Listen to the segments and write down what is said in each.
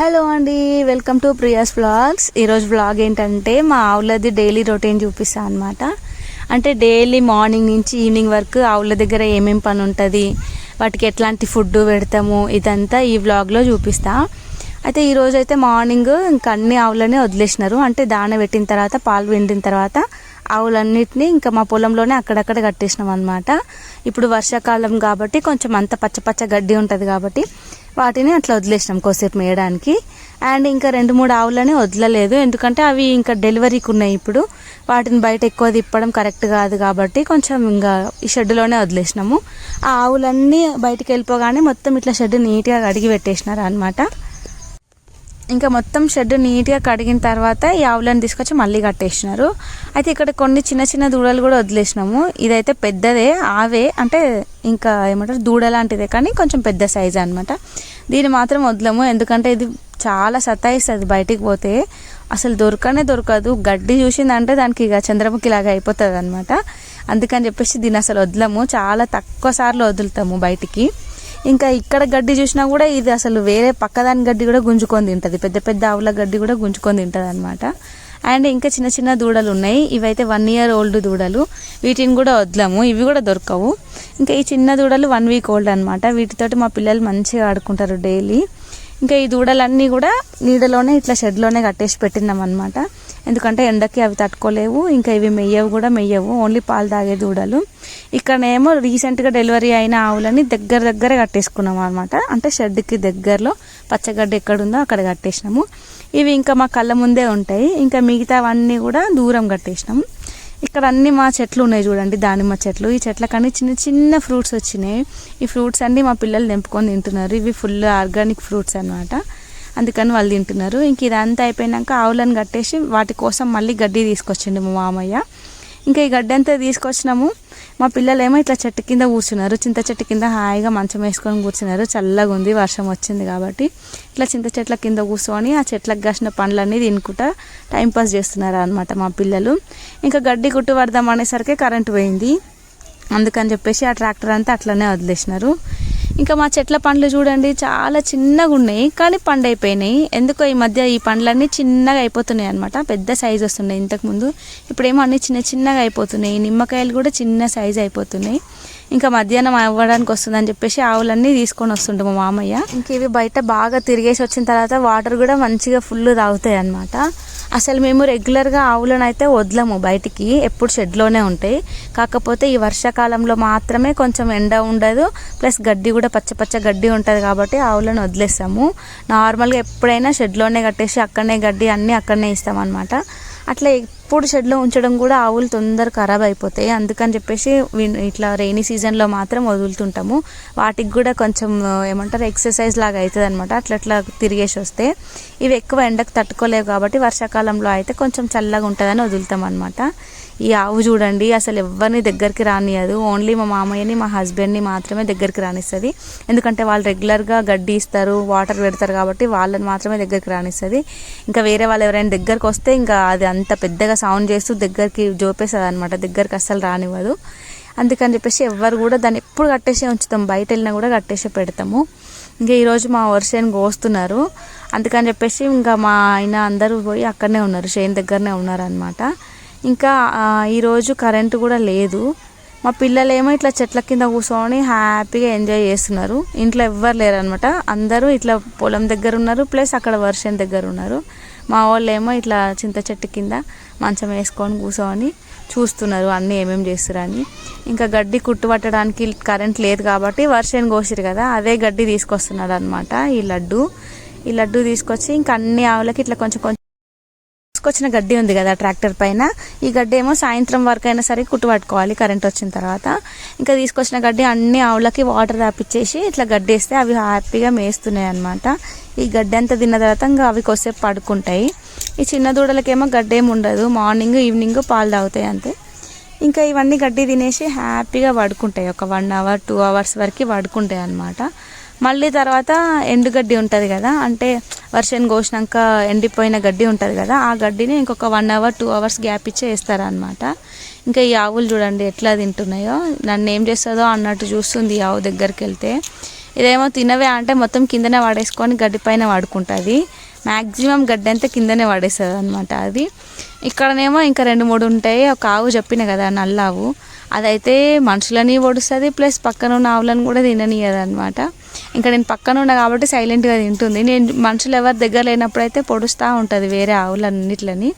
Hello అండి welcome to Priya's vlogs. ఈరోజు vlog ఏంటంటే మా ఆవులది డైలీ రొటీన్ చూపిస్తాను అనమాట అంటే డైలీ మార్నింగ్ నుంచి ఈవినింగ్ వరకు ఆవుల దగ్గర ఏమేమి పని ఉంటుంది వాటికి ఎట్లాంటి ఫుడ్ పెడతాము ఇదంతా ఈ వ్లాగ్లో చూపిస్తా. అయితే ఈరోజు అయితే మార్నింగ్ ఇంకా అన్ని ఆవులనే వదిలేసినారు. అంటే దాన పెట్టిన తర్వాత పాలు పిండిన తర్వాత ఆవులన్నిటిని ఇంకా మా పొలంలోనే అక్కడక్కడ కట్టేసినాం అనమాట ఇప్పుడు వర్షాకాలం కాబట్టి కొంచెం అంత పచ్చ పచ్చ గడ్డి ఉంటుంది కాబట్టి వాటిని అట్లా వదిలేసినాం కోసేపు మేయడానికి. అండ్ ఇంకా రెండు మూడు ఆవులని వదలలేదు. ఎందుకంటే అవి ఇంకా డెలివరీకి ఉన్నాయి ఇప్పుడు. వాటిని బయట ఎక్కువ తిప్పడం కరెక్ట్ కాదు కాబట్టి కొంచెం ఇంకా ఈ షెడ్లోనే వదిలేసినాము. ఆ ఆవులన్నీ బయటకు వెళ్ళిపోగానే మొత్తం ఇట్లా షెడ్ నీట్గా కడిగి పెట్టేసినారు అనమాట ఇంకా మొత్తం షెడ్ నీట్గా కడిగిన తర్వాత ఈ ఆవులను తీసుకొచ్చి మళ్ళీ కట్టేసినారు. అయితే ఇక్కడ కొన్ని చిన్న చిన్న దూడలు కూడా వదిలేసినాము. ఇదైతే పెద్దదే ఆవే అంటే ఇంకా ఏమంటారు దూడ లాంటిదే కానీ కొంచెం పెద్ద సైజ్ అనమాట దీన్ని మాత్రం వదలము ఎందుకంటే ఇది చాలా సతాయిస్తుంది బయటికి పోతే. అసలు దొరకనే దొరకదు. గడ్డి చూసిందంటే దానికి ఇక చంద్రముఖి లాగా అయిపోతుంది అనమాట అందుకని చెప్పేసి దీన్ని అసలు వదలము. చాలా తక్కువ సార్లు వదులుతాము బయటికి. ఇంకా ఇక్కడ గడ్డి చూసినా కూడా ఇది అసలు వేరే పక్కదాని గడ్డి కూడా గుంజుకొని తింటుంది. పెద్ద పెద్ద ఆవుల గడ్డి కూడా గుంజుకొని తింటుంది అనమాట అండ్ ఇంకా చిన్న చిన్న దూడలు ఉన్నాయి. ఇవైతే వన్ ఇయర్ ఓల్డ్ దూడలు. వీటిని కూడా వదలము. ఇవి కూడా దొరకవు. ఇంకా ఈ చిన్న దూడలు వన్ వీక్ ఓల్డ్ అనమాట వీటితోటి మా పిల్లలు మంచిగా ఆడుకుంటారు డైలీ ఇంకా ఈ దూడలన్నీ కూడా నీడలోనే ఇట్లా షెడ్లోనే కట్టేసి పెట్టినాం అనమాట ఎందుకంటే ఎండకి అవి తట్టుకోలేవు ఇంకా ఇవి మెయ్యవు కూడా మెయ్యవు ఓన్లీ పాలు తాగే దూడలు. ఇక్కడనేమో రీసెంట్గా డెలివరీ అయిన ఆవులని దగ్గర దగ్గర కట్టేసుకున్నాం అనమాట అంటే షెడ్కి దగ్గరలో పచ్చగడ్డ ఎక్కడుందో అక్కడ కట్టేసినాము. ఇవి ఇంకా మా కళ్ళ ముందే ఉంటాయి. ఇంకా మిగతావన్నీ కూడా దూరం కట్టేసినాము ఇక్కడ అన్ని మా చెట్లు ఉన్నాయి చూడండి దానిమ్మ చెట్లు. ఈ చెట్లకన్నీ చిన్న చిన్న ఫ్రూట్స్ వచ్చినాయి. ఈ ఫ్రూట్స్ అన్నీ మా పిల్లలు నింపుకొని తింటున్నారు. ఇవి ఫుల్ ఆర్గానిక్ ఫ్రూట్స్ అనమాట అందుకని వాళ్ళు తింటున్నారు. ఇంక ఇదంతా అయిపోయినాక ఆవులను కట్టేసి వాటి కోసం మళ్ళీ గడ్డి తీసుకొచ్చిండు మా మామయ్య. ఇంకా ఈ గడ్డి అంతా తీసుకొచ్చినాము. మా పిల్లలు ఏమో ఇట్లా చెట్టు కింద కూర్చున్నారు. చింత చెట్టు కింద హాయిగా మంచం వేసుకొని కూర్చున్నారు. చల్లగా ఉంది వర్షం వచ్చింది కాబట్టి. ఇట్లా చింత చెట్ల కింద కూర్చొని ఆ చెట్లకు కాసిన పండ్లన్నీ తినుకుంటా టైంపాస్ చేస్తున్నారు అనమాట మా పిల్లలు. ఇంకా గడ్డి కుట్టు పడదాం అనేసరికి కరెంటు పోయింది. అందుకని చెప్పేసి ఆ ట్రాక్టర్ అంతా అట్లనే వదిలేసినారు. ఇంకా మా చెట్ల పండ్లు చూడండి చాలా చిన్నగా ఉన్నాయి కానీ పండు అయిపోయినాయి ఎందుకో ఈ మధ్య ఈ పండ్లన్నీ చిన్నగా అయిపోతున్నాయి అనమాట పెద్ద సైజ్ వస్తున్నాయి ఇంతకుముందు. ఇప్పుడేమో అన్ని చిన్న చిన్నగా అయిపోతున్నాయి. నిమ్మకాయలు కూడా చిన్న సైజ్ అయిపోతున్నాయి. ఇంకా మధ్యాహ్నం అవ్వడానికి వస్తుందని చెప్పేసి ఆవులన్నీ తీసుకొని వస్తుండే మా మామయ్య. ఇంక ఇవి బయట బాగా తిరిగేసి వచ్చిన తర్వాత వాటర్ కూడా మంచిగా ఫుల్ తాగుతాయి అనమాట అసలు మేము రెగ్యులర్గా ఆవులను అయితే వదలము బయటికి ఎప్పుడు షెడ్లోనే ఉంటాయి. కాకపోతే ఈ వర్షాకాలంలో మాత్రమే కొంచెం ఎండ ఉండదు ప్లస్ గడ్డి కూడా పచ్చ పచ్చ గడ్డి ఉంటుంది కాబట్టి ఆవులను వదిలేస్తాము. నార్మల్గా ఎప్పుడైనా షెడ్లోనే కట్టేసి అక్కడనే గడ్డి అన్నీ అక్కడనే ఇస్తామన్నమాట. అట్లా ఎప్పుడు షెడ్లో ఉంచడం కూడా ఆవులు తొందర ఖరాబ్ అయిపోతాయి. అందుకని చెప్పేసి ఇట్లా రెయినీ సీజన్లో మాత్రం వదులుతుంటాము. వాటికి కూడా కొంచెం ఏమంటారు ఎక్సర్సైజ్ లాగా అవుతుంది అనమాట అట్లా అట్లా తిరిగేసి వస్తే ఇవి ఎక్కువ ఎండకు తట్టుకోలేవు కాబట్టి వర్షాకాలంలో అయితే కొంచెం చల్లగా ఉంటుందని వదులుతాం అనమాట ఈ ఆవు చూడండి అసలు ఎవరిని దగ్గరికి రానియదు ఓన్లీ మా మామయ్యని మా హస్బెండ్ని మాత్రమే దగ్గరికి రానిస్తుంది. ఎందుకంటే వాళ్ళు రెగ్యులర్గా గడ్డి ఇస్తారు వాటర్ పెడతారు కాబట్టి వాళ్ళని మాత్రమే దగ్గరికి రానిస్తుంది. ఇంకా వేరే వాళ్ళు ఎవరైనా దగ్గరికి వస్తే ఇంకా అది అంత పెద్దగా సౌండ్ చేస్తూ దగ్గరికి జోపేస్తుంది అనమాట దగ్గరికి అస్సలు రానివ్వదు. అందుకని చెప్పేసి ఎవ్వరు కూడా దాన్ని ఎప్పుడు కట్టేసే ఉంచుతాం. బయట వెళ్ళినా కూడా కట్టేసి పెడతాము. ఇంకా ఈరోజు మా వర్షాన్ని కోస్తున్నారు. అందుకని చెప్పేసి ఇంకా మా ఆయన అందరూ పోయి అక్కడనే ఉన్నారు. షేన్ దగ్గరనే ఉన్నారనమాట ఇంకా ఈరోజు కరెంటు కూడా లేదు. మా పిల్లలేమో ఇట్లా చెట్ల కింద కూర్చొని హ్యాపీగా ఎంజాయ్ చేస్తున్నారు. ఇంట్లో ఎవ్వరు లేరు అనమాట అందరూ ఇట్లా పొలం దగ్గర ఉన్నారు. ప్లస్ అక్కడ వర్షం దగ్గర ఉన్నారు. మా వాళ్ళు ఏమో ఇట్లా చింత చెట్టు కింద మంచం వేసుకొని కూర్చొని చూస్తున్నారు అన్నీ ఏమేమి చేస్తారని. ఇంకా గడ్డి కుట్టుపట్టడానికి కరెంట్ లేదు కాబట్టి వర్షం కోసిరు కదా అదే గడ్డి తీసుకొస్తున్నాడు అనమాట ఈ లడ్డు. ఈ లడ్డు తీసుకొచ్చి ఇంకా అన్ని ఆవులకి ఇట్లా కొంచెం కొంచెం వచ్చిన గడ్డి ఉంది కదా ట్రాక్టర్ పైన. ఈ గడ్డి ఏమో సాయంత్రం వరకు అయినా సరే కుట్టు పట్టుకోవాలి కరెంట్ వచ్చిన తర్వాత. ఇంకా తీసుకొచ్చిన గడ్డి అన్ని ఆవులకి వాటర్ రాపిచ్చేసి ఇట్లా గడ్డి వేస్తే అవి హ్యాపీగా మేస్తున్నాయి అనమాట ఈ గడ్డి అంతా తిన్న తర్వాత ఇంకా అవి కొద్దిసేపు పడుకుంటాయి. ఈ చిన్న దూడలకేమో గడ్డి ఏమి ఉండదు. మార్నింగ్ ఈవినింగ్ పాలు తాగుతాయి అంతే. ఇంకా ఇవన్నీ గడ్డి తినేసి హ్యాపీగా పడుకుంటాయి. ఒక వన్ అవర్ టూ అవర్స్ వరకు పడుకుంటాయి అనమాట మళ్ళీ తర్వాత ఎండుగడ్డి ఉంటుంది కదా అంటే వర్షం కోసినాక ఎండిపోయిన గడ్డి ఉంటుంది కదా ఆ గడ్డిని ఇంకొక one hour two hours gap ఇచ్చి వేస్తారనమాట ఇంకా ఈ ఆవులు చూడండి ఎట్లా తింటున్నాయో నన్ను ఏం చేస్తుందో అన్నట్టు చూస్తుంది ఈ ఆవు దగ్గరికి వెళ్తే. ఇదేమో తినవే అంటే మొత్తం కిందనే పడేసుకొని గడ్డి పైన వాడుకుంటుంది. మ్యాక్సిమం గడ్డి అంతా కిందనే పడేస్తుంది అనమాట అది. ఇక్కడనేమో ఇంకా రెండు మూడు ఉంటాయి. ఒక ఆవు చెప్పిన కదా నల్ల ఆవు అదైతే మనుషులని పొడుస్తుంది ప్లస్ పక్కన ఉన్న ఆవులను కూడా తిననీయదనమాట ఇంకా నేను పక్కన ఉన్నా కాబట్టి సైలెంట్గా తింటుంది. నేను మనుషులు ఎవరి దగ్గర లేనప్పుడు అయితే పొడుస్తూ ఉంటుంది వేరే ఆవులన్నిట్లని.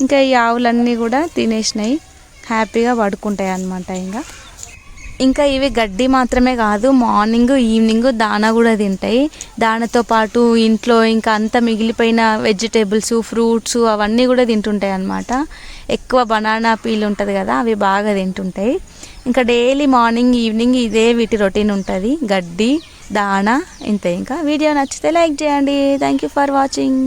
ఇంకా ఈ ఆవులన్నీ కూడా తినేసినాయి. హ్యాపీగా పడుకుంటాయి అన్నమాట ఇంకా. ఇంకా ఇవి గడ్డి మాత్రమే కాదు మార్నింగ్ ఈవినింగ్ దానా కూడా తింటాయి. దానాతో పాటు ఇంట్లో ఇంకా అంత మిగిలిపోయిన వెజిటేబుల్స్ ఫ్రూట్స్ అవన్నీ కూడా తింటుంటాయి అన్నమాట. ఎక్కువ బనానా పీల్ ఉంటుంది కదా అవి బాగా తింటుంటాయి. ఇంకా డైలీ మార్నింగ్ ఈవినింగ్ ఇదే వీటి రొటీన్ ఉంటుంది. గడ్డి దానా ఇంతే. ఇంకా వీడియో నచ్చితే లైక్ చేయండి. Thank you for watching